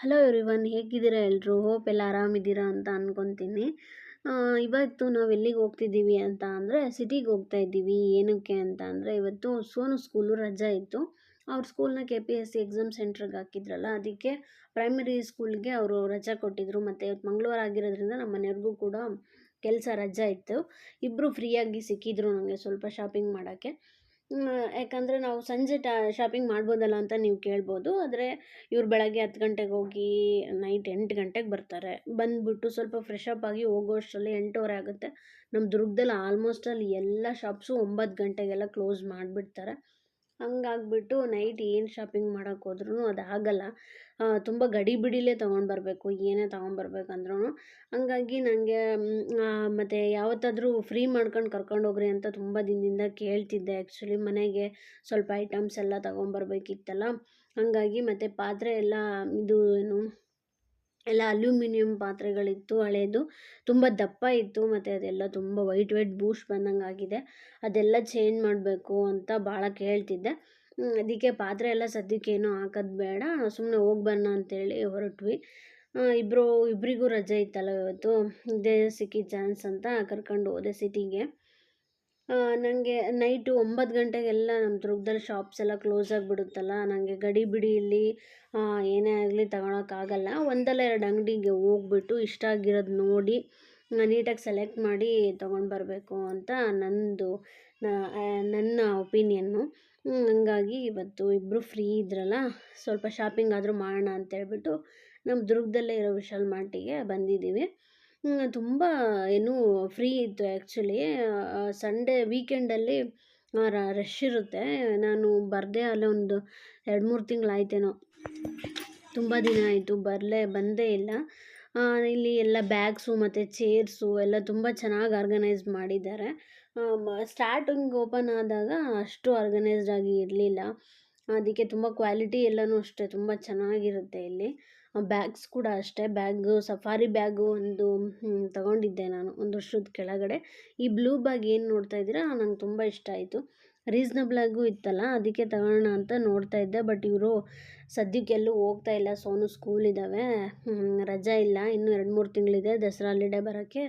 Hello everyone ಹೇಗಿದ್ದೀರಾ ಎಲ್ಲರೂ hope ಎಲ್ಲ ಆರಾಮಿದ್ದೀರಾ ಅಂತ ಅಂದ್ಕೊತೀನಿ ಇವತ್ತು ನಾವು ಎಲ್ಲಿಗೆ ಹೋಗ್ತಿದ್ದೀವಿ ಅಂತ ಅಂದರೆ ಸಿಟಿಗೆ ಹೋಗ್ತಾ ಇದ್ದೀವಿ. ಏನಕ್ಕೆ ಅಂತ ಅಂದರೆ ಇವತ್ತು ಸೋನು ಸ್ಕೂಲು ರಜಾ ಇತ್ತು. ಅವ್ರ ಸ್ಕೂಲ್ನ K P S C exam ಸೆಂಟ್ರಿಗೆ ಹಾಕಿದ್ರಲ್ಲ, ಅದಕ್ಕೆ ಪ್ರೈಮರಿ ಸ್ಕೂಲ್ಗೆ ಅವರು ರಜಾ ಕೊಟ್ಟಿದ್ದರು ಮತ್ತು ಇವತ್ತು ಮಂಗಳವಾರ ಆಗಿರೋದ್ರಿಂದ ನಮ್ಮ ಮನೆಯವ್ರಿಗೂ ಕೂಡ ಕೆಲಸ ರಜಾ ಇತ್ತು. ಇಬ್ಬರು ಫ್ರೀಯಾಗಿ ಸಿಕ್ಕಿದ್ರು ನನಗೆ ಸ್ವಲ್ಪ ಶಾಪಿಂಗ್ ಮಾಡೋಕ್ಕೆ. ಯಾಕಂದರೆ ನಾವು ಸಂಜೆ ಟಾ ಶಾಪಿಂಗ್ ಮಾಡ್ಬೋದಲ್ಲ ಅಂತ ನೀವು ಕೇಳ್ಬೋದು. ಆದರೆ ಇವ್ರು ಬೆಳಗ್ಗೆ ಹತ್ತು ಗಂಟೆಗೆ ಹೋಗಿ ನೈಟ್ ಎಂಟು ಗಂಟೆಗೆ ಬರ್ತಾರೆ. ಬಂದುಬಿಟ್ಟು ಸ್ವಲ್ಪ ಫ್ರೆಶ್ ಅಪ್ ಆಗಿ ಹೋಗೋ ಅಷ್ಟರಲ್ಲಿ ಎಂಟೂವರೆ ಆಗುತ್ತೆ. ನಮ್ಮ ದುರ್ಗದಲ್ಲಿ ಆಲ್ಮೋಸ್ಟ್ ಅಲ್ಲಿ ಎಲ್ಲ ಶಾಪ್ಸು ಒಂಬತ್ತು ಗಂಟೆಗೆಲ್ಲ ಕ್ಲೋಸ್ ಮಾಡಿಬಿಡ್ತಾರೆ. ಹಂಗಾಗ್ಬಿಟ್ಟು ನೈಟ್ ಏನು ಶಾಪಿಂಗ್ ಮಾಡೋಕ್ಕೋದ್ರೂ ಅದು ಆಗಲ್ಲ ತುಂಬ ಗಡಿಬಿಡಿಲೇ ತಗೊಂಡು ಬರಬೇಕು, ಏನೇ ತೊಗೊಂಡ್ಬರ್ಬೇಕಂದ್ರೂ ಹಂಗಾಗಿ ನನಗೆ ಮತ್ತು ಯಾವತ್ತಾದರೂ ಫ್ರೀ ಮಾಡ್ಕೊಂಡು ಕರ್ಕೊಂಡು ಹೋಗ್ರಿ ಅಂತ ತುಂಬ ದಿನದಿಂದ ಕೇಳ್ತಿದ್ದೆ. ಆ್ಯಕ್ಚುಲಿ ಮನೆಗೆ ಸ್ವಲ್ಪ ಐಟಮ್ಸ್ ಎಲ್ಲ ತೊಗೊಂಬರ್ಬೇಕಿತ್ತಲ್ಲ ಹಾಗಾಗಿ ಮತ್ತು ಪಾತ್ರೆ ಎಲ್ಲ, ಇದು ಏನು, ಎಲ್ಲ ಅಲ್ಯೂಮಿನಿಯಂ ಪಾತ್ರೆಗಳಿತ್ತು ಹಳೇದು. ತುಂಬ ದಪ್ಪ ಇತ್ತು, ಮತ್ತು ಅದೆಲ್ಲ ತುಂಬ ವೈಟ್ ವೈಟ್ ಬೂಸ್ಟ್ ಬಂದಂಗೆ ಆಗಿದೆ ಅದೆಲ್ಲ ಚೇಂಜ್ ಮಾಡಬೇಕು ಅಂತ ಭಾಳ ಕೇಳ್ತಿದ್ದೆ. ಅದಕ್ಕೆ ಪಾತ್ರೆ ಎಲ್ಲ ಸದ್ಯಕ್ಕೆ ಏನೂ ಹಾಕೋದು ಬೇಡ. ಸುಮ್ಮನೆ ಹೋಗಿ ಬನ್ನ ಅಂತೇಳಿ ಹೊರಟ್ವಿ. ಇಬ್ಬರು ಇಬ್ಬರಿಗೂ ರಜೆ ಇತ್ತಲ್ಲ ಇವತ್ತು. ಇದೇ ಸಿಕ್ಕಿದ ಚಾನ್ಸ್ ಅಂತ ಕರ್ಕೊಂಡು ಹೋದೆ ಸಿಟಿಗೆ ನನಗೆ ನೈಟು ಒಂಬತ್ತು ಗಂಟೆಗೆಲ್ಲ ನಮ್ಮ ದುರ್ಗದಲ್ಲಿ ಶಾಪ್ಸ್ ಎಲ್ಲ ಕ್ಲೋಸ್ ಆಗಿಬಿಡುತ್ತಲ್ಲ. ನನಗೆ ಗಡಿ ಇಲ್ಲಿ ಏನೇ ಆಗಲಿ ತಗೊಳಕ್ಕಾಗಲ್ಲ ಒಂದಲ್ಲ ಎರಡು ಅಂಗಡಿಗೆ ಹೋಗ್ಬಿಟ್ಟು ಇಷ್ಟ ಆಗಿರೋದು ನೋಡಿ ನೀಟಾಗಿ ಸೆಲೆಕ್ಟ್ ಮಾಡಿ ತೊಗೊಂಡು ಬರಬೇಕು ಅಂತ ನಂದು ನನ್ನ ಒಪಿನಿಯನ್ನು ಹಂಗಾಗಿ ಇವತ್ತು ಇಬ್ಬರು ಫ್ರೀ ಇದ್ರಲ್ಲ, ಸ್ವಲ್ಪ ಶಾಪಿಂಗ್ ಆದರೂ ಮಾಡೋಣ ಅಂತೇಳ್ಬಿಟ್ಟು ನಮ್ಮ ದುರ್ಗದಲ್ಲೇ ಇರೋ ವಿಶಾಲ್ ಮಾರ್ಟಿಗೆ ಬಂದಿದ್ದೀವಿ. ತುಂಬ ಏನು ಫ್ರೀ ಇತ್ತು ಆ್ಯಕ್ಚುಲಿ ಸಂಡೇ ವೀಕೆಂಡಲ್ಲಿ ರಶ್ ಇರುತ್ತೆ. ನಾನು ಬರದೇ ಅಲ್ಲ ಒಂದು ಎರಡು ಮೂರು ತಿಂಗಳಾಯ್ತೇನೋ. ತುಂಬ ದಿನ ಆಯಿತು, ಬರಲೇ, ಬಂದೇ ಇಲ್ಲ. ಇಲ್ಲಿ ಎಲ್ಲ ಬ್ಯಾಗ್ಸು ಮತ್ತು ಚೇರ್ಸು ಎಲ್ಲ ತುಂಬ ಚೆನ್ನಾಗಿ ಆರ್ಗನೈಸ್ ಮಾಡಿದ್ದಾರೆ. ಸ್ಟಾರ್ಟಿಂಗ್ ಓಪನ್ ಆದಾಗ ಅಷ್ಟು ಆರ್ಗನೈಸ್ಡ್ ಆಗಿ ಇರಲಿಲ್ಲ. ಅದಕ್ಕೆ ತುಂಬ ಕ್ವಾಲಿಟಿ ಎಲ್ಲನೂ ಅಷ್ಟೇ, ತುಂಬ ಚೆನ್ನಾಗಿರುತ್ತೆ ಇಲ್ಲಿ. ಬ್ಯಾಗ್ಸ್ ಕೂಡ ಅಷ್ಟೇ ಬ್ಯಾಗು ಸಫಾರಿ ಬ್ಯಾಗು ಒಂದು ತಗೊಂಡಿದ್ದೆ ನಾನು ಒಂದು ವರ್ಷದ ಕೆಳಗಡೆ. ಈ ಬ್ಲೂ ಬ್ಯಾಗ್ ಏನು ನೋಡ್ತಾ ಇದ್ದೀರಾ? ನಂಗೆ ತುಂಬ ಇಷ್ಟ ಆಯಿತು. ರೀಸ್ನಬಲಾಗೂ ಇತ್ತಲ್ಲ, ಅದಕ್ಕೆ ತಗೋಣ ಅಂತ ನೋಡ್ತಾ ಇದ್ದೆ. ಬಟ್ ಇವರು ಸದ್ಯಕ್ಕೆ ಎಲ್ಲೂ ಹೋಗ್ತಾ ಇಲ್ಲ, ಸೋನು ಸ್ಕೂಲ್ ಇದ್ದಾವೆ. ರಜಾ ಇಲ್ಲ, ಇನ್ನೂ ಎರಡು ಮೂರು ತಿಂಗಳಿದೆ ದಸರಾ ಹಾಲಿಡೇ ಬರೋಕ್ಕೆ.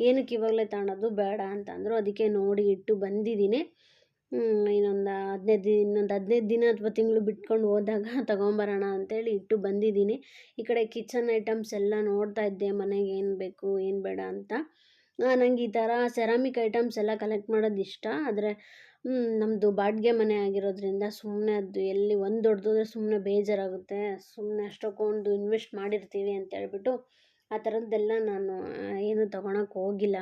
ಏನಕ್ಕೆ ಇವಾಗಲೇ ತಗೊಳ್ಳೋದು ಬೇಡ ಅಂತ ಅಂದರು ಅದಕ್ಕೆ ನೋಡಿ ಇಟ್ಟು ಬಂದಿದ್ದೀನಿ. ಇನ್ನೊಂದು ಹದಿನೈದು ದಿನ ಇನ್ನೊಂದು ಹದಿನೈದು ದಿನ ಅಥವಾ ತಿಂಗಳು ಬಿಟ್ಕೊಂಡು ಹೋದಾಗ ತೊಗೊಂಬರೋಣ ಅಂತೇಳಿ ಇಟ್ಟು ಬಂದಿದ್ದೀನಿ. ಈ ಕಡೆ ಕಿಚನ್ ಐಟಮ್ಸ್ ಎಲ್ಲ ನೋಡ್ತಾ ಇದ್ದೆ. ಮನೆಗೆ ಏನು ಬೇಕು, ಏನು ಬೇಡ ಅಂತ. ನನಗೆ ಈ ಥರ ಸೆರಾಮಿಕ್ ಐಟಮ್ಸ್ ಎಲ್ಲ ಕಲೆಕ್ಟ್ ಮಾಡೋದು ಇಷ್ಟ. ಆದರೆ ನಮ್ಮದು ಬಾಡಿಗೆ ಮನೆ ಆಗಿರೋದ್ರಿಂದ ಸುಮ್ಮನೆ ಅದು ಎಲ್ಲಿ ಒಂದು ದೊಡ್ಡದಾದ್ರೆ ಸುಮ್ಮನೆ ಬೇಜಾರಾಗುತ್ತೆ. ಸುಮ್ಮನೆ ಅಷ್ಟಕ್ಕೊಂದು ಇನ್ವೆಸ್ಟ್ ಮಾಡಿರ್ತೀವಿ ಅಂತ ಹೇಳ್ಬಿಟ್ಟು ಆ ಥರದ್ದೆಲ್ಲ ನಾನು ಏನು ತೊಗೊಳಕ್ಕೆ ಹೋಗಿಲ್ಲ.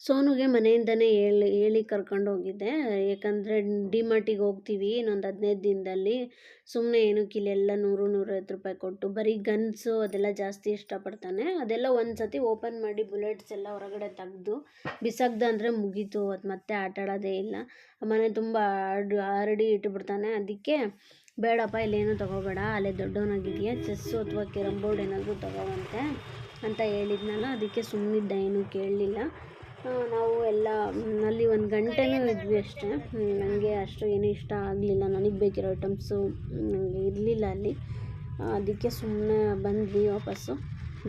ಸೋನುಗೆ ಮನೆಯಿಂದನೇ ಹೇಳಿ ಹೇಳಿ ಕರ್ಕೊಂಡು ಹೋಗಿದ್ದೆ. ಯಾಕಂದರೆ ಡಿಮಾರ್ಟಿಗೆ ಹೋಗ್ತೀವಿ, ಇನ್ನೊಂದು ಹದಿನೈದು ದಿನದಲ್ಲಿ. ಸುಮ್ಮನೆ ಏನಕ್ಕೆ ಇಲ್ಲೆಲ್ಲ ನೂರು, ನೂರೈವತ್ತು ರೂಪಾಯಿ ಕೊಟ್ಟು, ಬರೀ ಗನ್ಸು ಅದೆಲ್ಲ ಜಾಸ್ತಿ ಇಷ್ಟಪಡ್ತಾನೆ. ಅದೆಲ್ಲ ಒಂದು ಸತಿ ಓಪನ್ ಮಾಡಿ ಬುಲೆಟ್ಸ್ ಎಲ್ಲ ಹೊರಗಡೆ ತೆಗ್ದು, ಬಿಸಾಕ್ದ ಅಂದರೆ ಮುಗೀತು. ಅದು ಮತ್ತೆ ಆಟ ಆಡೋದೇ ಇಲ್ಲ ಮನೆ ತುಂಬ ಹರಡಿ ಇಟ್ಬಿಡ್ತಾನೆ. ಇಟ್ಟುಬಿಡ್ತಾನೆ ಅದಕ್ಕೆ ಬೇಡಪ್ಪ ಇಲ್ಲೇನು ತೊಗೋಬೇಡ. ಅಲ್ಲೇ ದೊಡ್ಡವನಾಗಿದೆಯಾ, ಚೆಸ್ಸು ಅಥವಾ ಕೆರಮ್ ಬೋರ್ಡ್ ಏನಾದರೂ ತೊಗೋವಂತೆ ಅಂತ ಹೇಳಿದ್ನಲ್ಲ, ಅದಕ್ಕೆ ಸುಮ್ಮನಿದ್ದ ಏನು ಕೇಳಲಿಲ್ಲ. ನಾವು ಎಲ್ಲ, ಅಲ್ಲಿ ಒಂದು ಗಂಟೆನೂ ಇದ್ವಿ ಅಷ್ಟೇ. ನನಗೆ ಅಷ್ಟು ಏನೂ ಇಷ್ಟ ಆಗಲಿಲ್ಲ. ನನಗೆ ಬೇಕಿರೋ ಐಟಮ್ಸು ನನಗೆ ಇರಲಿಲ್ಲ ಅಲ್ಲಿ. ಅದಕ್ಕೆ ಸುಮ್ಮನೆ ಬಂದ್ವಿ ವಾಪಸ್ಸು.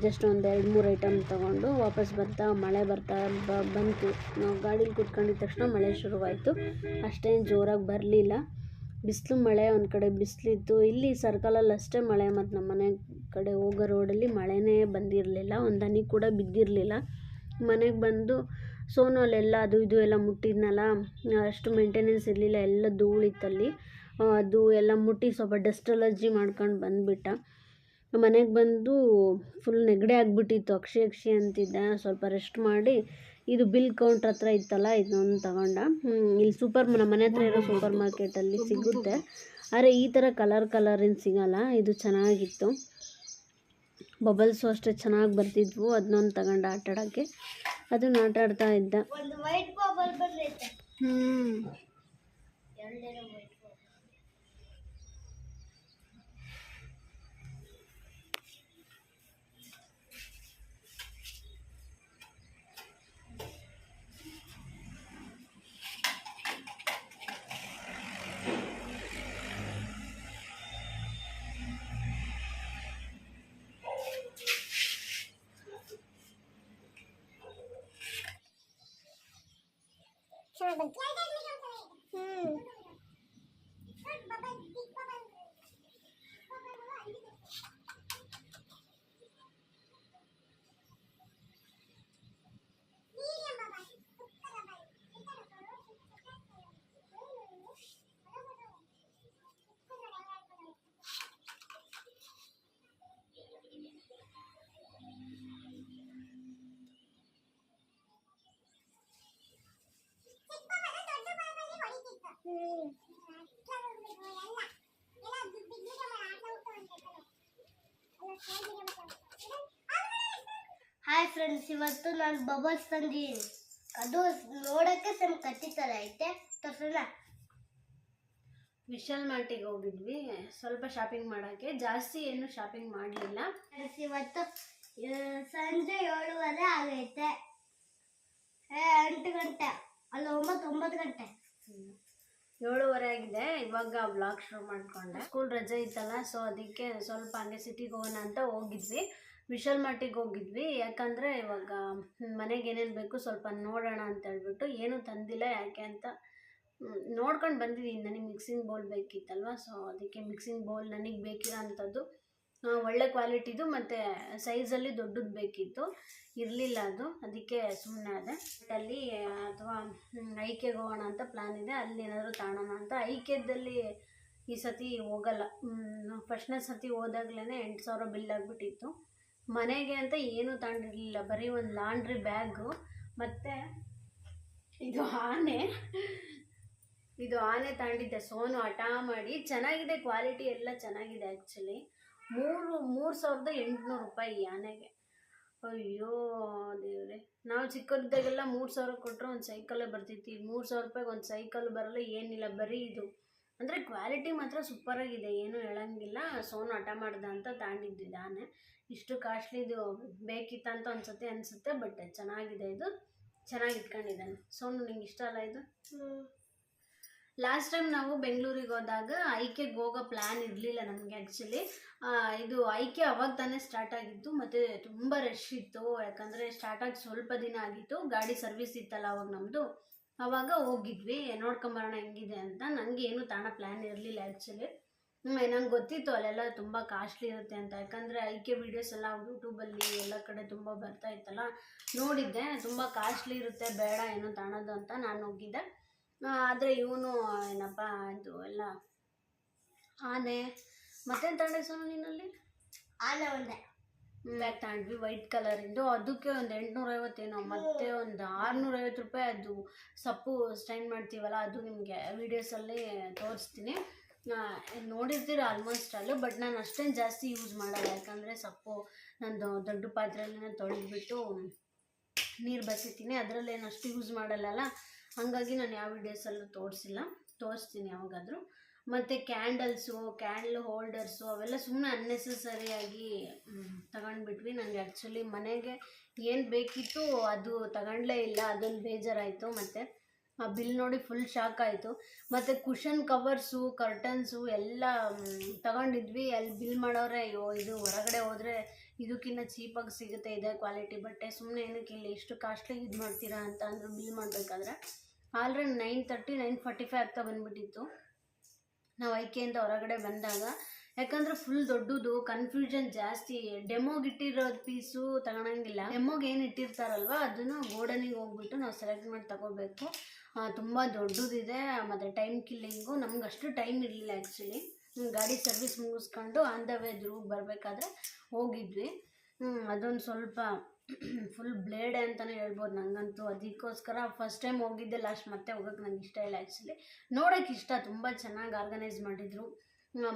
ಜಸ್ಟ್ ಒಂದು ಎರಡು ಮೂರು ಐಟಮ್ ತೊಗೊಂಡು ವಾಪಸ್ ಬರ್ತಾ, ಮಳೆ ಬರ್ತಾ ಬಂತು. ನಾವು ಗಾಡೀಲಿ ಕೂತ್ಕೊಂಡಿದ್ದ ತಕ್ಷಣ ಮಳೆ ಶುರುವಾಯಿತು. ಅಷ್ಟೇನು ಜೋರಾಗಿ ಬರಲಿಲ್ಲ. ಬಿಸಿಲು ಮಳೆ ಒಂದು ಕಡೆ ಬಿಸಿಲಿತ್ತು ಇಲ್ಲಿ ಸರ್ಕಲಲ್ಲಿ ಅಷ್ಟೇ ಮಳೆ, ಮತ್ತು ನಮ್ಮ ಮನೆ ಕಡೆ ಹೋಗೋ ರೋಡಲ್ಲಿ ಮಳೆನೇ ಬಂದಿರಲಿಲ್ಲ, ಒಂದು ಹನಿ ಕೂಡ ಬಿದ್ದಿರಲಿಲ್ಲ. ಮನೆಗೆ ಬಂದು ಸೋನು ಅಲ್ಲೆಲ್ಲ ಅದು ಇದು ಎಲ್ಲ ಮುಟ್ಟಿದ್ನಲ್ಲ, ಅಷ್ಟು ಮೇಂಟೆನೆನ್ಸ್ ಇರಲಿಲ್ಲ, ಎಲ್ಲ ಧೂಳಿತ್ತಲ್ಲಿ ಅದು ಎಲ್ಲ ಮುಟ್ಟಿ ಸ್ವಲ್ಪ ಡಸ್ಟ್ ಅಲರ್ಜಿ ಮಾಡ್ಕೊಂಡು ಬಂದುಬಿಟ್ಟ. ಮನೆಗೆ ಬಂದು ಫುಲ್ ನೆಗಡಿ ಆಗಿಬಿಟ್ಟಿತ್ತು, ಅಕ್ಷಿ ಅಕ್ಷಿ ಅಂತಿದ್ದ, ಸ್ವಲ್ಪ ರೆಸ್ಟ್ ಮಾಡಿ ಇದು ಬಿಲ್ ಕೌಂಟ್ರ್ ಹತ್ರ ಇತ್ತಲ್ಲ ಇದನ್ನೊಂದು ತಗೊಂಡ. ಇಲ್ಲಿ ಸೂಪರ್ ನಮ್ಮ ಮನೆ ಹತ್ರ ಇರೋ ಸೂಪರ್ ಮಾರ್ಕೆಟಲ್ಲಿ ಸಿಗುತ್ತೆ. ಆದರೆ ಈ ಥರ ಕಲರ್ ಕಲರಿನ ಸಿಗೋಲ್ಲ ಇದು ಚೆನ್ನಾಗಿತ್ತು. ಬಬಲ್ಸು ಅಷ್ಟೇ ಚೆನ್ನಾಗಿ ಬರ್ತಿದ್ವು ಅದನ್ನೊಂದು ತಗೊಂಡು ಆಟ ಆಡೋಕ್ಕೆ ಅದನ್ನ ಆಟ ಆಡ್ತಾ ಇದ್ದ ಹ್ಞೂ ಬಂತು ಹಾಯ್ ಫ್ರೆಂಡ್ಸ್ ಇವತ್ತು ನಾನು ಬಬಲ್ಸ್ ತಂದಿದ್ದೀನಿ ಅದು ನೋಡೋಕ್ಕೆ ಸಮ್ ಕತ್ತಿ ಥರ ಐತೆ. ತೋರ್ಸೋಣ. ವಿಶಾಲ್ ಮಾರ್ಟಿಗೆ ಹೋಗಿದ್ವಿ. ಸ್ವಲ್ಪ ಶಾಪಿಂಗ್ ಮಾಡೋಕ್ಕೆ. ಜಾಸ್ತಿ ಏನು ಶಾಪಿಂಗ್ ಮಾಡಲಿಲ್ಲ. ಫ್ರೆಂಡ್ಸ್ ಇವತ್ತು ಸಂಜೆ ಏಳುವರೆ ಆಗೈತೆ. ಎಂಟು ಗಂಟೆ. ಅಲ್ಲ ಒಂಬತ್ತು ಒಂಬತ್ತು ಗಂಟೆ. ಏಳುವರೆ ಆಗಿದೆ. ಇವಾಗ ಬ್ಲಾಗ್ ಶುರು ಮಾಡ್ಕೊಂಡೆ. ಸ್ಕೂಲ್ ರಜೆ ಇತ್ತಲ್ಲ ಸೊ ಅದಕ್ಕೆ ಸ್ವಲ್ಪ ಹಂಗೆ ಸಿಟಿಗೆ ಹೋಗೋಣ ಅಂತ ಹೋಗಿದ್ವಿ. ವಿಶಾಲ್ ಮಾರ್ಟಿಗೆ ಹೋಗಿದ್ವಿ. ಯಾಕಂದರೆ ಇವಾಗ ಮನೆಗೆ ಏನೇನು ಬೇಕು ಸ್ವಲ್ಪ ನೋಡೋಣ ಅಂತ ಹೇಳ್ಬಿಟ್ಟು ಏನೂ ತಂದಿಲ್ಲ. ಯಾಕೆ ಅಂತ ನೋಡ್ಕೊಂಡು ಬಂದಿದ್ದೀನಿ. ನನಗೆ ಮಿಕ್ಸಿಂಗ್ ಬೌಲ್ ಬೇಕಿತ್ತಲ್ವ ಸೊ ಅದಕ್ಕೆ ಮಿಕ್ಸಿಂಗ್ ಬೌಲ್ ನನಗೆ ಬೇಕಿರೋ ಅಂಥದ್ದು ಒಳ್ಳೆ ಕ್ವಾಲಿಟಿದು ಮತ್ತು ಸೈಜಲ್ಲಿ ದೊಡ್ಡದು ಬೇಕಿತ್ತು. ಇರಲಿಲ್ಲ ಅದು. ಅದಕ್ಕೆ ಸುಮ್ಮನೆ ಅದೆ ಅಲ್ಲಿ, ಅಥವಾ ಐಕೆಗೆ ಹೋಗೋಣ ಅಂತ ಪ್ಲ್ಯಾನ್ ಇದೆ. ಅಲ್ಲಿ ಏನಾದರೂ ತಾಣೋಣ ಅಂತ. ಐಕೆದಲ್ಲಿ ಈ ಸತಿ ಹೋಗಲ್ಲ. ಫಸ್ಟ್ನೇ ಸತಿ ಹೋದಾಗ್ಲೇ ಎಂಟು ಸಾವಿರ ಬಿಲ್ ಆಗಿಬಿಟ್ಟಿತ್ತು. ಮನೆಗೆ ಅಂತ ಏನೂ ತಗೊಂಡಿರಲಿಲ್ಲ ಬರೀ ಒಂದು ಲಾಂಡ್ರಿ ಬ್ಯಾಗು ಮತ್ತು ಇದು ಆನೆ. ಇದು ಆನೆ ತಗೊಂಡಿದ್ದೆ ಸೋನು ಹಠ ಮಾಡಿ. ಚೆನ್ನಾಗಿದೆ ಕ್ವಾಲಿಟಿ ಎಲ್ಲ ಚೆನ್ನಾಗಿದೆ ಆ್ಯಕ್ಚುಲಿ ಮೂರು ಮೂರು ಸಾವಿರದ ಎಂಟುನೂರು ರೂಪಾಯಿ ಆನೆಗೆ. ಅಯ್ಯೋ ದೇವ್ರೆ. ನಾವು ಚಿಕ್ಕದಿದ್ದಾಗೆಲ್ಲ ಮೂರು ಸಾವಿರ ಕೊಟ್ಟರೆ ಒಂದು ಸೈಕಲ್ಲೇ ಬರ್ತಿತ್ತು. ಈಗ ಮೂರು ಸಾವಿರ ರೂಪಾಯಿಗೆ ಒಂದು ಸೈಕಲ್ ಬರಲ್ಲ, ಏನಿಲ್ಲ, ಬರೀ ಇದು. ಅಂದರೆ ಕ್ವಾಲಿಟಿ ಮಾತ್ರ ಸೂಪರಾಗಿದೆ ಏನೂ ಹೇಳಂಗಿಲ್ಲ. ಸೋನು ಹಠ ಮಾಡ್ದ ಅಂತ ತಗೊಂಡಿದ್ದು ಆನೆ. ಇಷ್ಟು ಕಾಸ್ಟ್ಲಿದು ಬೇಕಿತ್ತಂತ ಅನ್ಸುತ್ತೆ, ಅನಿಸುತ್ತೆ ಬಟ್ ಚೆನ್ನಾಗಿದೆ ಇದು. ಚೆನ್ನಾಗಿ ಇಟ್ಕೊಂಡಿದ್ದಾನೆ. ಸೋನು, ನಿಂಗೆ ಇಷ್ಟ ಅಲ್ಲ ಇದು? ಲಾಸ್ಟ್ ಟೈಮ್ ನಾವು ಬೆಂಗಳೂರಿಗೆ ಹೋದಾಗ ಐಕೆಗೆ ಹೋಗೋ ಪ್ಲ್ಯಾನ್ ಇರಲಿಲ್ಲ ನಮಗೆ ಆ್ಯಕ್ಚುಲಿ ಇದು ಐಕೆ ಅವಾಗ ತಾನೇ ಸ್ಟಾರ್ಟ್ ಆಗಿತ್ತು, ಮತ್ತು ತುಂಬ ರಶ್ ಇತ್ತು. ಯಾಕಂದರೆ ಸ್ಟಾರ್ಟ್ ಆಗಿ ಸ್ವಲ್ಪ ದಿನ ಆಗಿತ್ತು, ಗಾಡಿ ಸರ್ವಿಸ್ ಇತ್ತಲ್ಲ ಅವಾಗ ನಮ್ಮದು ಅವಾಗ ಹೋಗಿದ್ವಿ, ನೋಡ್ಕೊಂಬರೋಣ ಹೆಂಗಿದೆ ಅಂತ. ನನಗೆ ಏನು ತಾಣ ಪ್ಲ್ಯಾನ್ ಇರಲಿಲ್ಲ ಆ್ಯಕ್ಚುಲಿ ನಂಗೆ ಗೊತ್ತಿತ್ತು ಅಲ್ಲೆಲ್ಲ ತುಂಬ ಕಾಸ್ಟ್ಲಿ ಇರುತ್ತೆ ಅಂತ. ಯಾಕಂದರೆ ಐಕೆ ವೀಡಿಯೋಸ್ ಎಲ್ಲ ಯೂಟ್ಯೂಬಲ್ಲಿ ಎಲ್ಲ ಕಡೆ ತುಂಬ ಬರ್ತಾ ಇತ್ತಲ್ಲ. ನೋಡಿದ್ದೆ, ತುಂಬ ಕಾಸ್ಟ್ಲಿ ಇರುತ್ತೆ, ಬೇಡ ಏನು ತಾಣದು ಅಂತ ನಾನು ಹೋಗಿದ್ದೆ. ಆದರೆ ಇವನು ಏನಪ್ಪ ಇದು ಎಲ್ಲ ಆನೆ. ಮತ್ತೇನು ತಗೊಂಡೆ ಸೋನು ನೀನಲ್ಲಿ? ಆನೆ ಒಂದೇ. ಬ್ಯಾಗ್ ತಗೊಂಡ್ವಿ ವೈಟ್ ಕಲರಿಂದು ಅದಕ್ಕೆ ಒಂದು ಎಂಟುನೂರೈವತ್ತೇನೋ ಮತ್ತೆ ಒಂದು ಆರುನೂರೈವತ್ತು ರೂಪಾಯಿ ಅದು ಸಪ್ಪು ಸ್ಟೈನ್ ಮಾಡ್ತೀವಲ್ಲ ಅದು ನಿಮಗೆ ವೀಡಿಯೋಸಲ್ಲಿ ತೋರಿಸ್ತೀನಿ. ನೋಡಿರ್ತೀರ ಆಲ್ಮೋಸ್ಟ್ ಅಲ್ಲೂ ಬಟ್ ನಾನು ಅಷ್ಟೇನು ಜಾಸ್ತಿ ಯೂಸ್ ಮಾಡಲ್ಲ. ಯಾಕಂದರೆ ಸಪ್ಪು ನಂದು ದೊಡ್ಡ ಪಾತ್ರೆಯಲ್ಲೇ ತೊಳೆದ್ಬಿಟ್ಟು ನೀರು ಬಸಿತೀನಿ. ಅದರಲ್ಲೇನು ಅಷ್ಟು ಯೂಸ್ ಮಾಡಲ್ಲಲ್ಲ? ಹಾಗಾಗಿ ನಾನು ಯಾವ ವಿಡಿಯೋಸಲ್ಲೂ ತೋರಿಸಿಲ್ಲ. ತೋರಿಸ್ತೀನಿ ಯಾವಾಗಾದರೂ. ಮತ್ತು ಕ್ಯಾಂಡಲ್ಸು ಕ್ಯಾಂಡಲ್ ಹೋಲ್ಡರ್ಸು ಅವೆಲ್ಲ ಸುಮ್ಮನೆ ಅನ್ನೆಸಸರಿಯಾಗಿ ತಗೊಂಡ್ಬಿಟ್ವಿ. ನನಗೆ ಆ್ಯಕ್ಚುಲಿ ಮನೆಗೆ ಏನು ಬೇಕಿತ್ತು ಅದು ತಗೊಂಡಲೇ ಇಲ್ಲ. ಅದೊಂದು ಬೇಜಾರಾಯಿತು. ಮತ್ತು ಆ ಬಿಲ್ ನೋಡಿ ಫುಲ್ ಶಾಕ್ ಆಯಿತು. ಮತ್ತು ಕುಷನ್ ಕವರ್ಸು ಕರ್ಟನ್ಸು ಎಲ್ಲ ತಗೊಂಡಿದ್ವಿ. ಅಲ್ಲಿ ಬಿಲ್ ಮಾಡೋರೆ, ಅಯ್ಯೋ, ಇದು ಹೊರಗಡೆ ಹೋದರೆ ಇದಕ್ಕಿಂತ ಚೀಪಾಗಿ ಸಿಗುತ್ತೆ, ಇದೇ ಕ್ವಾಲಿಟಿ ಬಟ್ಟೆ ಸುಮ್ಮನೆ ಏನಕ್ಕೆ ಇಲ್ಲಿ ಇಷ್ಟು ಕಾಸ್ಟ್ಲಿ ಇದು ಮಾಡ್ತೀರಾ ಅಂತ ಅಂದರು ಬಿಲ್ ಮಾಡಬೇಕಾದ್ರೆ. Already nine thirty, nine forty five ಆಗ್ತಾ ಬಂದುಬಿಟ್ಟಿತ್ತು. ನಾವು ಐಕೆಯಿಂದ ಹೊರಗಡೆ ಬಂದಾಗ, ಯಾಕಂದ್ರೆ ಫುಲ್ ದೊಡ್ಡದು ಕನ್ಫ್ಯೂಷನ್ ಜಾಸ್ತಿ. ಡೆಮೋಗೆ ಇಟ್ಟಿರೋ ಪೀಸು ತಗೊಳಂಗಿಲ್ಲ. ಡೆಮೋಗೆ ಏನು ಇಟ್ಟಿರ್ತಾರಲ್ವ, ಅದನ್ನು ಗೋಡನಿಗೆ ಹೋಗ್ಬಿಟ್ಟು ನಾವು ಸೆಲೆಕ್ಟ್ ಮಾಡಿ ತಗೋಬೇಕು. ತುಂಬ ದೊಡ್ಡದಿದೆ, ಮತ್ತು ಟೈಮ್ ಕಿಲ್ಲಿಂಗು ನಮ್ಗೆ ಅಷ್ಟು ಟೈಮ್ ಇರಲಿಲ್ಲ ಆ್ಯಕ್ಚುಲಿ ಗಾಡಿ ಸರ್ವಿಸ್ ಮುಗಿಸ್ಕೊಂಡು ಆನ್ ದ ವೇ ಧ್ರುವಕ್ಕೆ ಬರಬೇಕಾದ್ರೆ ಹೋಗಿದ್ವಿ. ಅದೊಂದು ಸ್ವಲ್ಪ ಫುಲ್ ಬ್ಲೇಡ್ ಅಂತಲೇ ಹೇಳ್ಬೋದು ನನಗಂತೂ ಅದಕ್ಕೋಸ್ಕರ ಫಸ್ಟ್ ಟೈಮ್ ಹೋಗಿದ್ದೆ ಲಾಸ್ಟ್ ಮತ್ತೆ ಹೋಗೋಕೆ ನಂಗೆ ಇಷ್ಟ ಇಲ್ಲ ಆ್ಯಕ್ಚುಲಿ ನೋಡೋಕ್ಕೆ ಇಷ್ಟ, ತುಂಬ ಚೆನ್ನಾಗಿ ಆರ್ಗನೈಸ್ ಮಾಡಿದರು.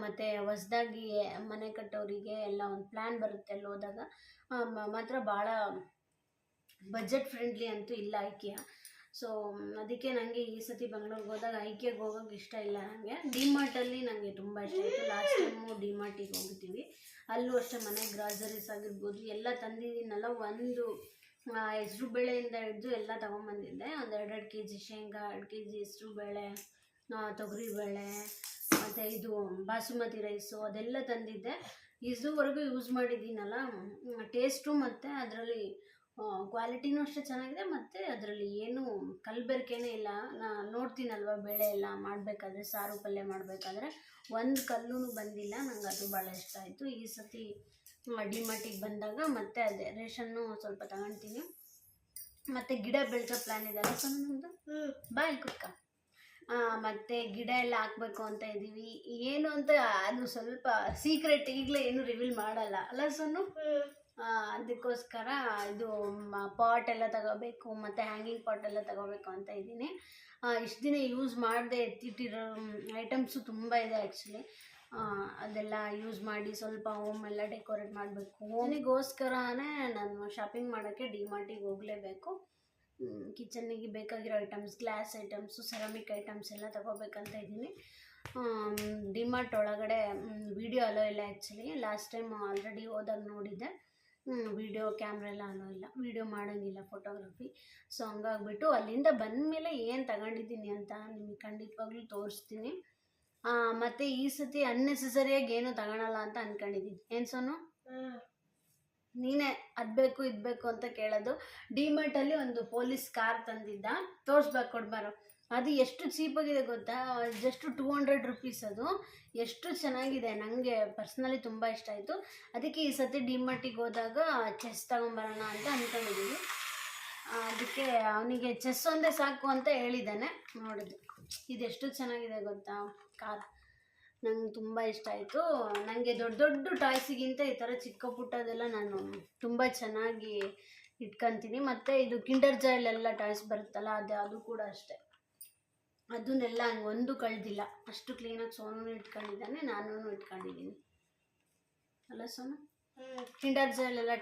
ಮತ್ತು ಹೊಸ್ದಾಗಿ ಮನೆ ಕಟ್ಟೋರಿಗೆ ಎಲ್ಲ ಒಂದು ಪ್ಲ್ಯಾನ್ ಬರುತ್ತೆ ಅಲ್ಲಿ ಹೋದಾಗ. ಮಾತ್ರ ಭಾಳ ಬಜೆಟ್ ಫ್ರೆಂಡ್ಲಿ ಅಂತೂ ಇಲ್ಲ ಐಕಿಯ. ಸೊ ಅದಕ್ಕೆ ನನಗೆ ಈ ಸತಿ ಬೆಂಗಳೂರಿಗೆ ಹೋದಾಗ ಐಕಿಯಾಗೆ ಹೋಗೋಕೆ ಇಷ್ಟ ಇಲ್ಲ ನನಗೆ ಡಿಮಾರ್ಟಲ್ಲಿ ನನಗೆ ತುಂಬ ಇಷ್ಟ ಆಯಿತು. ಲಾಸ್ಟ್ ಟೈಮು ಡಿಮಾರ್ಟಿಗೆ ಹೋಗಿದ್ದೀವಿ ಅಲ್ಲೂ ಅಷ್ಟೇ ಮನೆ ಗ್ರಾಸರೀಸ್ ಆಗಿರ್ಬೋದು, ಎಲ್ಲ ತಂದಿದ್ದೀನಲ್ಲ, ಒಂದು ಹೆಸ್ರು ಬೇಳೆಯಿಂದ ಹಿಡಿದು ಎಲ್ಲ ತೊಗೊಂಬಂದಿದ್ದೆ. ಒಂದು ಎರಡೆರಡು ಕೆ ಜಿ ಶೇಂಗಾ, ಎರಡು ಕೆ ಜಿ ಹೆಸ್ರು ಬೇಳೆ ತೊಗರಿಬೇಳೆ ಮತ್ತು ಇದು ಬಾಸುಮತಿ ರೈಸು ಅದೆಲ್ಲ ತಂದಿದ್ದೆ. ಇದುವರೆಗೂ ಯೂಸ್ ಮಾಡಿದ್ದೀನಲ್ಲ ಟೇಸ್ಟು ಮತ್ತು ಅದರಲ್ಲಿ ಕ್ವಾಲಿಟಿನೂ ಅಷ್ಟೇ ಚೆನ್ನಾಗಿದೆ ಮತ್ತು ಅದರಲ್ಲಿ ಏನು ಕಲ್ಬೆರಕೇನೆ ಇಲ್ಲ. ನಾ ನೋಡ್ತೀನಲ್ವ ಬೇಳೆ ಎಲ್ಲ ಮಾಡಬೇಕಾದ್ರೆ ಸಾರು ಪಲ್ಯ ಮಾಡಬೇಕಾದ್ರೆ. ಒಂದು ಕಲ್ಲೂ ಬಂದಿಲ್ಲ ನಂಗೆ ಅದು ಭಾಳ ಇಷ್ಟ ಆಯಿತು. ಈ ಸತಿ ಡಿಮಾರ್ಟಿಗೆ ಬಂದಾಗ ಮತ್ತೆ ಅದೇ ರೇಷನ್ನು ಸ್ವಲ್ಪ ತಗೊಳ್ತೀನಿ ಮತ್ತು ಗಿಡ ಬೆಳೆಸೋ ಪ್ಲ್ಯಾನ್ ಇದೆಲ್ಲ ಸೊ ನಮ್ಮದು ಬಾಯ್ ಕುಕ್ಕ ಮತ್ತು ಗಿಡ ಎಲ್ಲ ಹಾಕ್ಬೇಕು ಅಂತ ಇದ್ದೀವಿ ಏನು ಅಂತ ಅದು ಸ್ವಲ್ಪ ಸೀಕ್ರೆಟ್ ಈಗಲೇ ಏನು ರಿವೀಲ್ ಮಾಡಲ್ಲ. ಅಲ್ಲ ಸೊನ್ನು ಅದಕ್ಕೋಸ್ಕರ ಇದು ಪಾಟ್ ಎಲ್ಲ ತಗೋಬೇಕು, ಮತ್ತು ಹ್ಯಾಂಗಿಂಗ್ ಪಾಟ್ ಎಲ್ಲ ತಗೋಬೇಕು ಅಂತ ಇದ್ದೀನಿ. ಇಷ್ಟು ದಿನ ಯೂಸ್ ಮಾಡದೆ ಎತ್ತಿಟ್ಟಿರೋ ಐಟಮ್ಸು ತುಂಬ ಇದೆ ಆ್ಯಕ್ಚುಲಿ ಅದೆಲ್ಲ ಯೂಸ್ ಮಾಡಿ ಸ್ವಲ್ಪ ಹೋಮ್ ಎಲ್ಲ ಡೆಕೋರೇಟ್ ಮಾಡಬೇಕು. ಹೋಮಿಗೋಸ್ಕರನೇ ನಾನು ಶಾಪಿಂಗ್ ಮಾಡೋಕ್ಕೆ ಡಿಮಾರ್ಟಿಗೆ ಹೋಗಲೇಬೇಕು. ಕಿಚನ್ನಿಗೆ ಬೇಕಾಗಿರೋ items glass items ceramic items ಎಲ್ಲ ತಗೋಬೇಕಂತ ಇದ್ದೀನಿ. ಡಿಮಾರ್ಟ್ ಒಳಗಡೆ ವಿಡಿಯೋ ಅಲೋ ಇಲ್ಲ ಆ್ಯಕ್ಚುಲಿ ಲಾಸ್ಟ್ ಟೈಮ್ ಆಲ್ರೆಡಿ ಹೋದಾಗ ನೋಡಿದ್ದೆ. ವಿಡಿಯೋ ಕ್ಯಾಮ್ರಾ ಎಲ್ಲ ಅನ್ನೋ ಇಲ್ಲ ವಿಡಿಯೋ ಮಾಡೋಂಗಿಲ್ಲ ಫೋಟೋಗ್ರಫಿ. ಸೊ ಹಂಗಾಗ್ಬಿಟ್ಟು ಅಲ್ಲಿಂದ ಬಂದ ಮೇಲೆ ಏನು ತಗೊಂಡಿದ್ದೀನಿ ಅಂತ ನಿಮಗೆ ಖಂಡಿತವಾಗ್ಲೂ ತೋರಿಸ್ತೀನಿ. ಮತ್ತು ಈ ಸತಿ ಅನ್ನೆಸೆಸರಿಯಾಗಿ ಏನು ತಗೊಳಲ್ಲ ಅಂತ ಅಂದ್ಕೊಂಡಿದ್ದೀನಿ ಏನು ಸೋನು? ನೀನೇ ಅದು ಬೇಕು ಇದು ಬೇಕು ಅಂತ ಕೇಳೋದು. ಡಿಮಾರ್ಟಲ್ಲಿ ಒಂದು ಪೊಲೀಸ್ ಕಾರ್ ತಂದಿದ್ದ. ತೋರಿಸ್ಬೇಕು ಕೊಡ್ಬಾರೋ ಅದು ಎಷ್ಟು ಚೀಪಾಗಿದೆ ಗೊತ್ತಾ? ಜಸ್ಟ್ ಟೂ ಹಂಡ್ರೆಡ್ ರುಪೀಸ್ ಅದು. ಎಷ್ಟು ಚೆನ್ನಾಗಿದೆ ನನಗೆ ಪರ್ಸ್ನಲಿ ತುಂಬ ಇಷ್ಟ ಆಯಿತು. ಅದಕ್ಕೆ ಈ ಸತಿ ಡಿಮಾರ್ಟಿಗೆ ಹೋದಾಗ ಚೆಸ್ ತಗೊಂಬರೋಣ ಅಂತ ಅಂದ್ಕೊಂಡಿದ್ದೀನಿ ಅದಕ್ಕೆ ಅವನಿಗೆ ಚೆಸ್ ಒಂದೇ ಸಾಕು ಅಂತ ಹೇಳಿದ್ದಾನೆ. ನೋಡಿದ್ದು ಇದೆಷ್ಟು ಚೆನ್ನಾಗಿದೆ ಗೊತ್ತಾ? ಕಾರ್ ನಂಗೆ ತುಂಬ ಇಷ್ಟ ಆಯಿತು. ನನಗೆ ದೊಡ್ಡ ದೊಡ್ಡ ಟಾಯ್ಸಿಗಿಂತ ಈ ಥರ ಚಿಕ್ಕ ಪುಟ್ಟದೆಲ್ಲ ನಾನು ತುಂಬ ಚೆನ್ನಾಗಿ ಇಟ್ಕೊತೀನಿ. ಮತ್ತು ಇದು ಕಿಂಡರ್ ಜಾಯ್ಲೆಲ್ಲ ಟಾಯ್ಸ್ ಬರುತ್ತಲ್ಲ, ಅದು ಅದು ಕೂಡ ಅಷ್ಟೇ. ಅದನ್ನೆಲ್ಲ ಹಂಗೆ ಒಂದು ಕಳೆದಿಲ್ಲ. ಅಷ್ಟು ಕ್ಲೀನಾಗಿ ಸೋನು ಇಟ್ಕೊಂಡಿದ್ದಾನೆ ನಾನು ಇಟ್ಕೊಂಡಿದ್ದೀನಿ. ಅಲ್ಲ ಸೋನು? ಕಿಂಡರ್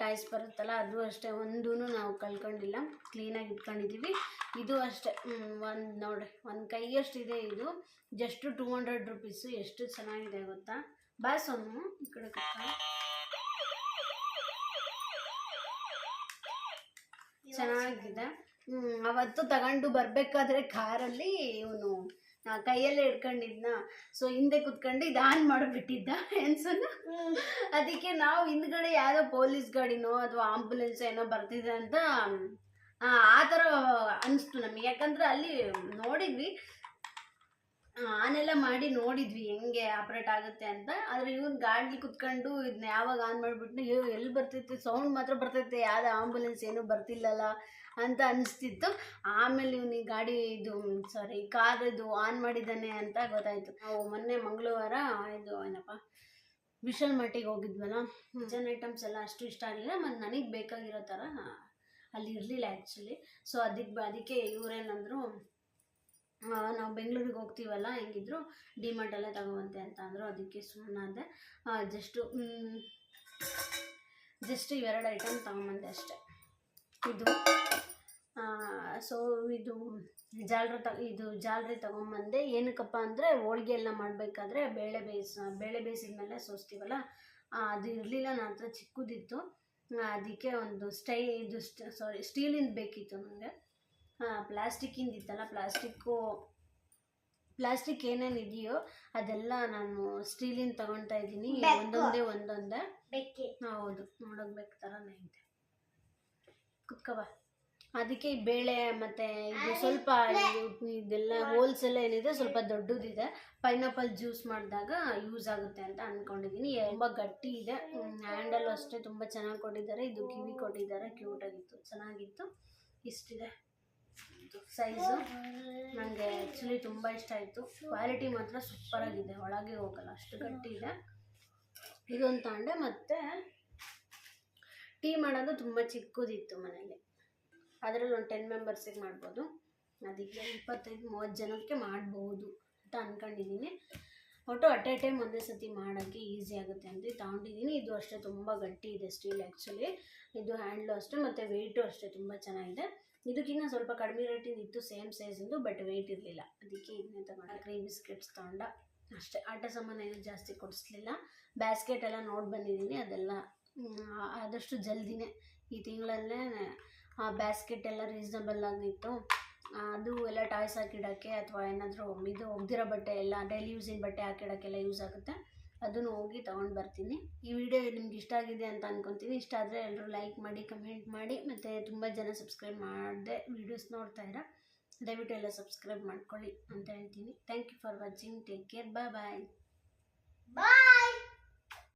ಟಾಯ್ಸ್ ಬರುತ್ತಲ್ಲ ಅದು ಅಷ್ಟೇ ಒಂದೂ ನಾವು ಕಳ್ಕೊಂಡಿಲ್ಲ. ಕ್ಲೀನಾಗಿ ಇಟ್ಕೊಂಡಿದ್ದೀವಿ ಇದು ಅಷ್ಟೇ ಒಂದು ನೋಡಿ ಒಂದು ಕೈಯಷ್ಟಿದೆ ಇದು. ಜಸ್ಟ್ ಟೂ ಹಂಡ್ರೆಡ್ ರುಪೀಸು ಎಷ್ಟು ಚೆನ್ನಾಗಿದೆ ಗೊತ್ತಾ? ಬಾ ಸೋನು ಈ ಕಡೆ ಚೆನ್ನಾಗಿದೆ. ಅವತ್ತು ತಗೊಂಡು ಬರಬೇಕಾದ್ರೆ ಕಾರಲ್ಲಿ ಇವನು ಕೈಯಲ್ಲೇ ಹಿಡ್ಕೊಂಡಿದ್ನ. ಸೊ ಹಿಂದೆ ಕುತ್ಕೊಂಡು ಇದು ಆನ್ ಮಾಡಿಬಿಟ್ಟಿದ್ದ ಹೆಣ್ಸನ್ನ ಅದಕ್ಕೆ ನಾವು ಹಿಂದ್ಗಡೆ ಯಾವುದೋ ಪೊಲೀಸ್ ಗಾಡಿನೋ ಅಥವಾ ಆಂಬುಲೆನ್ಸ್ ಏನೋ ಬರ್ತಿದೆ ಅಂತ ಆ ಥರ ಅನಿಸ್ತು ನಮಗೆ. ಯಾಕಂದ್ರೆ ಅಲ್ಲಿ ನೋಡಿದ್ವಿ. ಆನೆಲ್ಲ ಮಾಡಿ ನೋಡಿದ್ವಿ ಹೆಂಗೆ ಆಪ್ರೇಟ್ ಆಗುತ್ತೆ ಅಂತ. ಆದರೆ ಇವನ್ ಗಾಡಿ ಕುತ್ಕೊಂಡು ಇದನ್ನ ಯಾವಾಗ ಆನ್ ಮಾಡಿಬಿಟ್ಟು ಎಲ್ಲಿ ಬರ್ತೈತೆ ಸೌಂಡ್ ಮಾತ್ರ ಬರ್ತೈತೆ. ಯಾವುದೇ ಆಂಬುಲೆನ್ಸ್ ಏನೂ ಬರ್ತಿಲ್ಲಲ್ಲ. ಅಂತ ಅನಿಸ್ತಿತ್ತು ಆಮೇಲೆ ಇವನಿಗೆ ಗಾಡಿ ಇದು ಸಾರಿ ಕಾರ್ ಇದು ಆನ್ ಮಾಡಿದ್ದಾನೆ ಅಂತ ಗೊತ್ತಾಯಿತು. ನಾವು ಮೊನ್ನೆ ಮಂಗಳವಾರ ಇದು ಏನಪ್ಪ ವಿಶಾಲ್ ಮಟ್ಟಿಗೆ ಹೋಗಿದ್ವಲ್ಲ? ಕಿಚನ್ ಐಟಮ್ಸ್ ಎಲ್ಲ ಅಷ್ಟು ಇಷ್ಟ ಆಗಲಿಲ್ಲ ಮತ್ತು ನನಗೆ ಬೇಕಾಗಿರೋ ಥರ ಅಲ್ಲಿ ಇರಲಿಲ್ಲ ಆ್ಯಕ್ಚುಲಿ ಸೊ ಅದಕ್ಕೆ ಅದಕ್ಕೆ ಇವರೇನಂದರು ನಾವು ಬೆಂಗಳೂರಿಗೆ ಹೋಗ್ತೀವಲ್ಲ ಹೆಂಗಿದ್ರು ಡಿಮಾರ್ಟ್ ಎಲ್ಲ ತಗೋವಂತೆ ಅಂತ ಅಂದರು. ಅದಕ್ಕೆ ಸುಮ್ಮನಾದೆ ಜಸ್ಟು ಜಸ್ಟ್ ಇವೆರಡು ಐಟಮ್ ತಗೊಂಬಂದೆ ಅಷ್ಟೆ. ಇದು. ಸೊ ಇದು ಜಾಲ್ರಿ ತ ಇದು ಜಾಲ್ರಿ ತೊಗೊಂಬಂದೆ ಏನಕ್ಕಪ್ಪ ಅಂದರೆ ಹೋಳ್ಗೆ ಎಲ್ಲ ಮಾಡಬೇಕಾದ್ರೆ ಬೇಳೆ ಬೇಯಿಸ ಬೇಳೆ ಬೇಯಿಸಿದ ಮೇಲೆ ಸೋಸ್ತೀವಲ್ಲ ಅದು ಇರಲಿಲ್ಲ ನನ್ನ ಹತ್ರ ಚಿಕ್ಕದಿತ್ತು. ಅದಕ್ಕೆ ಒಂದು ಸ್ಟೈ ಇದು ಸಾರಿ ಸ್ಟೀಲಿಂದ ಬೇಕಿತ್ತು ನನಗೆ. ಪ್ಲಾಸ್ಟಿಕ್ಕಿಂದ ಇತ್ತಲ್ಲ ಪ್ಲಾಸ್ಟಿಕ್ಕು ಪ್ಲಾಸ್ಟಿಕ್ ಏನೇನು ಇದೆಯೋ ಅದೆಲ್ಲ ನಾನು ಸ್ಟೀಲಿಂದ ತಗೊಳ್ತಾ ಇದ್ದೀನಿ. ಒಂದೊಂದೇ ಒಂದೊಂದೇ. ಹೌದು ನೋಡೋಕೆ ಬೇಕು ಥರನೇ ಇದೆ. ಕುತ್ಕವ ಅದಕ್ಕೆ ಈ ಬೇಳೆ ಮತ್ತೆ ಇದು ಸ್ವಲ್ಪ ಇದೆಲ್ಲ ಹೋಲ್ಸ್ ಎಲ್ಲ ಏನಿದೆ ಸ್ವಲ್ಪ ದೊಡ್ಡದಿದೆ. ಪೈನಾಪಲ್ ಜ್ಯೂಸ್ ಮಾಡಿದಾಗ ಯೂಸ್ ಆಗುತ್ತೆ ಅಂತ ಅಂದ್ಕೊಂಡಿದ್ದೀನಿ ತುಂಬ ಗಟ್ಟಿ ಇದೆ. ಹ್ಯಾಂಡಲ್ ಅಷ್ಟೇ ತುಂಬ ಚೆನ್ನಾಗಿ ಕೊಟ್ಟಿದ್ದಾರೆ. ಇದು ಕಿವಿ ಕೊಟ್ಟಿದ್ದಾರೆ. ಕ್ಯೂಟ್ ಆಗಿತ್ತು. ಚೆನ್ನಾಗಿತ್ತು. ಇಷ್ಟಿದೆ. ಸೈಜು ನನಗೆ ಆ್ಯಕ್ಚುಲಿ ತುಂಬ ಇಷ್ಟ ಆಯಿತು. ಕ್ವಾಲಿಟಿ ಮಾತ್ರ ಸೂಪರ್ ಆಗಿದೆ. ಒಳಗೆ ಹೋಗಲ್ಲ. ಅಷ್ಟು ಗಟ್ಟಿ ಇದೆ. ಇದೊಂದು ತಗೊಂಡೆ ಮತ್ತು ಟೀ ಮಾಡೋದು ತುಂಬ ಚಿಕ್ಕದಿತ್ತು ಮನೇಲಿ ಅದರಲ್ಲಿ ಒಂದು ಟೆನ್ ಮೆಂಬರ್ಸಿಗೆ ಮಾಡ್ಬೋದು. ಅದಕ್ಕೆ ಇಪ್ಪತ್ತೈದು, ಮೂವತ್ತು ಜನಕ್ಕೆ ಮಾಡ್ಬೋದು ಅಂತ ಅಂದ್ಕೊಂಡಿದ್ದೀನಿ ಒಟ್ಟು ಅಟ್ ಎ ಟೈಮ್ ಒಂದೇ ಸತಿ ಮಾಡೋಕ್ಕೆ ಈಸಿ ಆಗುತ್ತೆ ಅಂತ ತಗೊಂಡಿದ್ದೀನಿ ಇದು ಅಷ್ಟೇ ತುಂಬ ಗಟ್ಟಿ ಇದೆ ಸ್ಟೀಲ್ ಆ್ಯಕ್ಚುಲಿ ಇದು ಹ್ಯಾಂಡ್ಲು ಅಷ್ಟೇ ಮತ್ತು ವೆಯ್ಟು ಅಷ್ಟೇ ತುಂಬ ಚೆನ್ನಾಗಿದೆ. ಇದಕ್ಕಿಂತ ಸ್ವಲ್ಪ ಕಡಿಮೆ ರೇಟಿಂದ ಇತ್ತು ಸೇಮ್ ಸೈಜಿಂದು ಬಟ್ ವೆಯ್ಟ್ ಇರಲಿಲ್ಲ. ಅದಕ್ಕೆ ಇದನ್ನೇ ತಗೊಂಡೆ ಕ್ರೀಮ್ ಬಿಸ್ಕೆಟ್ಸ್ ತಗೊಂಡ ಅಷ್ಟೇ. ಆಟ ಸಾಮಾನು ಏನು ಜಾಸ್ತಿ ಕೊಡಿಸ್ಲಿಲ್ಲ. ಬ್ಯಾಸ್ಕೆಟ್ ಎಲ್ಲ ನೋಡಿ ಬಂದಿದ್ದೀನಿ ಅದೆಲ್ಲ ಆದಷ್ಟು ಜಲ್ದಿನೇ ಈ ತಿಂಗಳಲ್ಲೇ ಬ್ಯಾಸ್ಕೆಟ್ ಎಲ್ಲ ರೀಸನಬಲ್ ಆಗಿತ್ತು ಅದು ಎಲ್ಲ ಟಾಯ್ಸ್ ಹಾಕಿಡೋಕ್ಕೆ ಅಥವಾ ಏನಾದರೂ ಇದು ಒಗ್ದಿರೋ ಬಟ್ಟೆ ಎಲ್ಲ ಡೈಲಿ ಯೂಸಿನ ಬಟ್ಟೆ ಹಾಕಿಡೋಕ್ಕೆಲ್ಲ ಯೂಸ್ ಆಗುತ್ತೆ. ಅದನ್ನು ಹೋಗಿ ತೊಗೊಂಡು ಬರ್ತೀನಿ. ಈ ವಿಡಿಯೋ ನಿಮ್ಗೆ ಇಷ್ಟ ಆಗಿದೆ ಅಂತ ಅಂದ್ಕೊತೀನಿ ಇಷ್ಟ ಆದರೆ ಎಲ್ಲರೂ ಲೈಕ್ ಮಾಡಿ ಕಮೆಂಟ್ ಮಾಡಿ, ಮತ್ತು ತುಂಬ ಜನ ಸಬ್ಸ್ಕ್ರೈಬ್ ಮಾಡಿದೆ ವೀಡಿಯೋಸ್ ನೋಡ್ತಾ ಇರೋ. ದಯವಿಟ್ಟು ಎಲ್ಲ ಸಬ್ಸ್ಕ್ರೈಬ್ ಮಾಡ್ಕೊಳ್ಳಿ ಅಂತ ಹೇಳ್ತೀನಿ. Thank you for watching take care bye bye bye